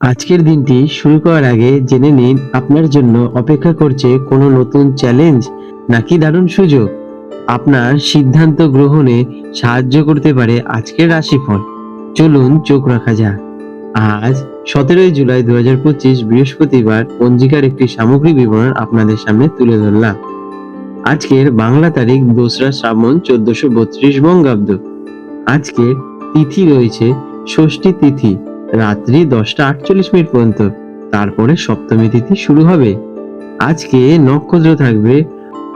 আজকের দিনটি শুরু করার আগে জেনে নিন আপনার জন্য অপেক্ষা করছে কোনো নতুন চ্যালেঞ্জ নাকি দারুণ সুযোগ। আপনার সিদ্ধান্ত গ্রহণে সাহায্য করতে পারে আজকের রাশিফল। চলুন চোখ রাখা যাক। আজ সতেরোই জুলাই দু হাজার পঁচিশ বৃহস্পতিবার পঞ্জিকার একটি সামগ্রিক বিবরণ আপনাদের সামনে তুলে ধরলাম। আজকের বাংলা তারিখ দোসরা শ্রাবণ চোদ্দশো বত্রিশ বঙ্গাব্দ। আজকের তিথি রয়েছে ষষ্ঠী তিথি। রাত্রি দশটা আটচল্লিশ মিনিট পর্যন্ত। তারপরে সপ্তমী তিথি শুরু হবে। আজকে নক্ষত্র থাকবে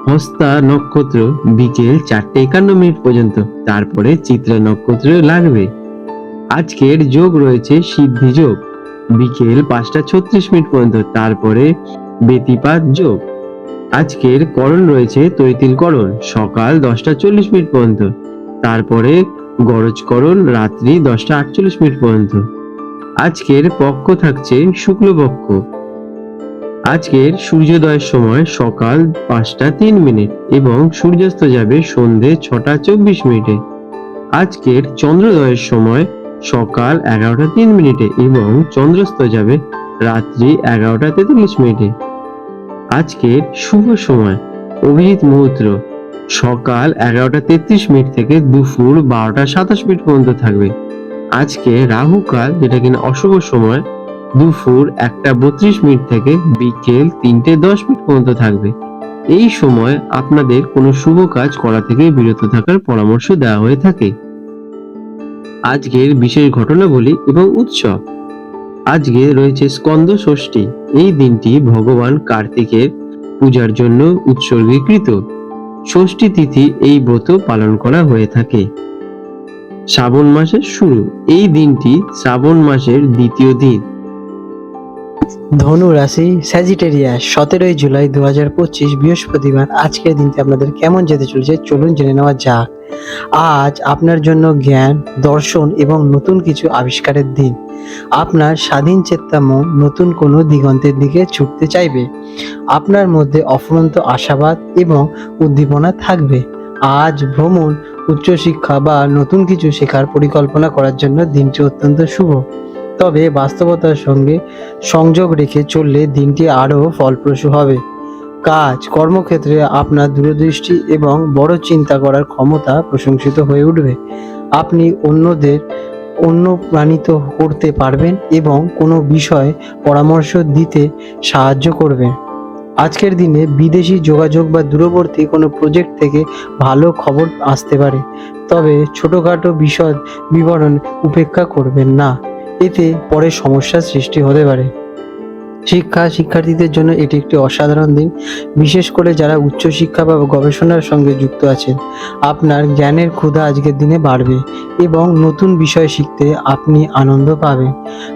হস্তা নক্ষত্র, বিকেল চারটে একান্ন মিনিট পর্যন্ত। তারপরে চিত্রা নক্ষত্র লাগবে। আজকের যোগ রয়েছে সিদ্ধি যোগ। বিকেল পাঁচটা ছত্রিশ মিনিট পর্যন্ত। তারপরে বেতিপাত যোগ। আজকের করণ রয়েছে তৈতিল করণ, সকাল দশটা চল্লিশ মিনিট পর্যন্ত। তারপরে গরজকরণ রাত্রি দশটা আটচল্লিশ মিনিট পর্যন্ত। আজকের পক্ষ থাকছে শুক্লপক্ষ। আজকের সূর্যোদয়ের সময় সকাল পাঁচটা তিন মিনিট এবং সূর্যাস্ত যাবে সন্ধে ছটা চব্বিশ মিনিটে। আজকের চন্দ্রোদয়ের সময় সকাল এগারোটা তিন মিনিটে এবং চন্দ্রস্ত যাবে রাত্রি এগারোটা তেতাল্লিশ মিনিটে। আজকের শুভ সময় অভিজিৎ মুহূর্ত সকাল এগারোটা তেত্রিশ মিনিট থেকে দুপুর বারোটা সাতাশ মিনিট পর্যন্ত থাকবে। আজকে রাহু কাল, যেটা কিনা অশুভ সময়, দুপুর একটা বত্রিশ মিনিট থেকে বিকেল তিনটে দশ মিনিট পর্যন্ত থাকবে। এই সময় আপনাদের কোনো শুভ কাজ করা থেকে বিরত থাকার পরামর্শ দেওয়া হয়ে থাকে। আজকের বিশেষ ঘটনাবলী এবং উৎসব। আজকে রয়েছে স্কন্দ ষষ্ঠী। এই দিনটি ভগবান কার্তিকের পূজার জন্য উৎসর্গীকৃত। ষষ্ঠী তিথি এই ব্রত পালন করা হয়ে থাকে। শ্রাবণ মাসের শুরু। এই দিনটি শ্রাবণ মাসের দ্বিতীয় দিন। ধনু রাশি স্যাজিটেরিয়াস সতেরোই জুলাই দু হাজার পঁচিশ, বৃহস্পতিবার। আজকের দিনটি আপনাদের কেমন যেতে চলেছে চলুন জেনে নেওয়া যাক। আজ আপনার জন্য জ্ঞান, দর্শন এবং নতুন কিছু আবিষ্কারের দিন। আপনার স্বাধীন চেত্তা নতুন কোনো দিগন্তের দিকে ছুটতে চাইবে। আপনার মধ্যে অফুরন্ত আশাবাদ এবং উদ্দীপনা থাকবে। আজ ভ্রমণ, উচ্চশিক্ষা বা নতুন কিছু শেখার পরিকল্পনা করার জন্য দিনটি অত্যন্ত শুভ। তবে বাস্তবতার সঙ্গে সংযোগ রেখে চললে দিনটি আরও ফলপ্রসূ হবে। কাজ, কর্মক্ষেত্রে আপনার দূরদৃষ্টি এবং বড় চিন্তা করার ক্ষমতা প্রশংসিত হয়ে উঠবে। আপনি অন্যদের অনুপ্রাণিত করতে পারবেন এবং কোনো বিষয়ে পরামর্শ দিতে সাহায্য করবেন আজকের দিনে বিদেশি যোগাযোগ বা দূরবর্তী কোনো প্রজেক্ট থেকে ভালো খবর আসতে পারে। তবে ছোটোখাটো বিশদ বিবরণ উপেক্ষা করবেন না। এতে পরে সমস্যার সৃষ্টি হতে পারে। শিক্ষা শিক্ষার্থীদের জন্য এটি একটি অসাধারণ দিন, বিশেষ করে যারা উচ্চশিক্ষা বা গবেষণার সঙ্গে যুক্ত আছেন। আপনার জ্ঞানের ক্ষুধা আজকের দিনে বাড়বে এবং নতুন বিষয় শিখতে আপনি আনন্দ পাবেন।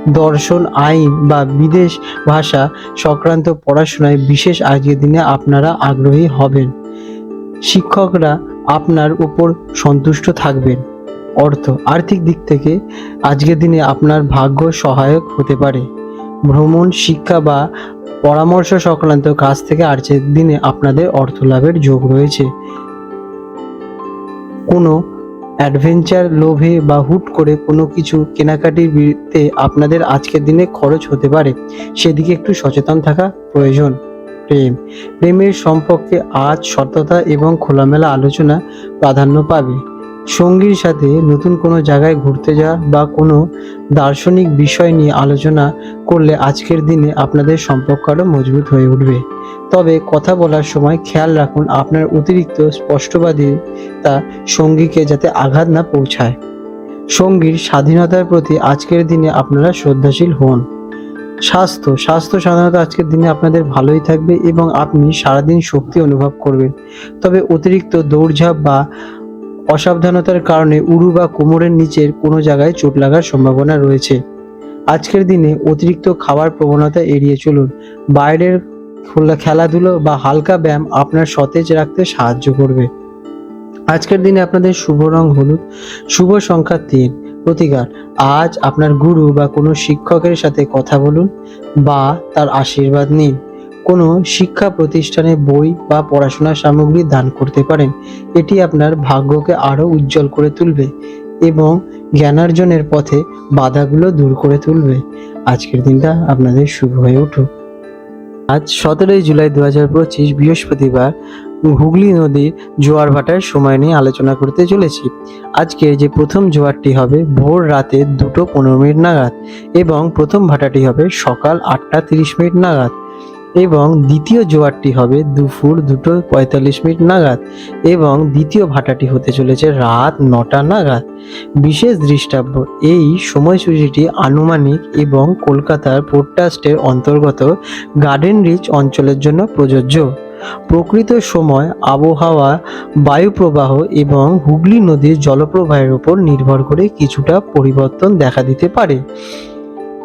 দর্শন, আইন বা বিদেশ ভাষা সংক্রান্ত পড়াশোনায় বিশেষ আজকের দিনে আপনারা আগ্রহী হবেন। শিক্ষকরা আপনার উপর সন্তুষ্ট থাকবেন। অর্থ, আর্থিক দিক থেকে আজকের দিনে আপনার ভাগ্য সহায়ক হতে পারে। ভ্রমণ, শিক্ষা বা পরামর্শ সংক্রান্ত কাজ থেকে আজকের দিনে আপনাদের অর্থ লাভের যোগ রয়েছে। কোনো অ্যাডভেঞ্চার, লোভে বা হুট করে কোনো কিছু কেনাকাটির বিরুদ্ধে আপনাদের আজকের দিনে খরচ হতে পারে। সেদিকে একটু সচেতন থাকা প্রয়োজন। প্রেম। প্রেমের সম্পর্কে আজ সততা এবং খোলামেলা আলোচনা প্রাধান্য পাবে। সঙ্গীর সাথে নতুন কোনো জায়গায় ঘুরতে যাওয়া বা কোনো দার্শনিক বিষয় নিয়ে আলোচনা করলে আজকের দিনে আপনাদের সম্পর্ক আরও মজবুত হয়ে উঠবে। তবে কথা বলার সময় খেয়াল রাখুন আপনার অতিরিক্ত স্পষ্টবাদিতা সঙ্গীকে যাতে আঘাত না পৌঁছায়। সঙ্গীর স্বাধীনতার প্রতি আজকের দিনে আপনারা শ্রদ্ধাশীল হন। স্বাস্থ্য স্বাস্থ্য সাধারণত আজকের দিনে আপনাদের ভালোই থাকবে এবং আপনি সারাদিন শক্তি অনুভব করবেন। তবে অতিরিক্ত দৌড়ঝাঁপ বা অসাবধানতার কারণে উরু বা কোমরের নিচের কোনো জায়গায় চোট লাগার সম্ভাবনা রয়েছে। আজকের দিনে অতিরিক্ত খাবার প্রবণতা এড়িয়ে চলুন। বাইরের খোলা খেলাধুলো বা হালকা ব্যায়াম আপনার সতেজ রাখতে সাহায্য করবে। আজকের দিনে আপনাদের শুভ রং হলুদ, শুভ সংখ্যা তিন। প্রতিকার, আজ আপনার গুরু বা কোনো শিক্ষকের সাথে কথা বলুন বা তার আশীর্বাদ নিন। কোনো শিক্ষা প্রতিষ্ঠানে বই বা পড়াশোনার সামগ্রী দান করতে পারেন। এটি আপনার ভাগ্যকে আরও উজ্জ্বল করে তুলবে এবং জ্ঞানার্জনের পথে বাধাগুলো দূর করে তুলবে। আজকের দিনটা আপনাদের শুভ হয়ে উঠুক। আজ সতেরোই জুলাই দু হাজার পঁচিশ বৃহস্পতিবার হুগলি নদীর জোয়ার ভাটার সময় নিয়ে আলোচনা করতে চলেছি। আজকের যে প্রথম জোয়ারটি হবে ভোর রাতে দুটো পনেরো মিনিট নাগাদ এবং প্রথম ভাটাটি হবে সকাল আটটা তিরিশ মিনিট নাগাদ। এবং দ্বিতীয় জোয়ারটি হবে দুপুর দুটো পঁয়তাল্লিশ মিনিট নাগাদ এবং দ্বিতীয় ভাটাটি হতে চলেছে রাত নটা নাগাদ। বিশেষ দৃষ্টাব্য, এই সময়সূচিটি আনুমানিক এবং কলকাতার পোর্টাস্টের অন্তর্গত গার্ডেন রিচ অঞ্চলের জন্য প্রযোজ্য। প্রকৃত সময়, আবহাওয়া, বায়ুপ্রবাহ এবং হুগলি নদীর জলপ্রবাহের উপর নির্ভর করে কিছুটা পরিবর্তন দেখা দিতে পারে।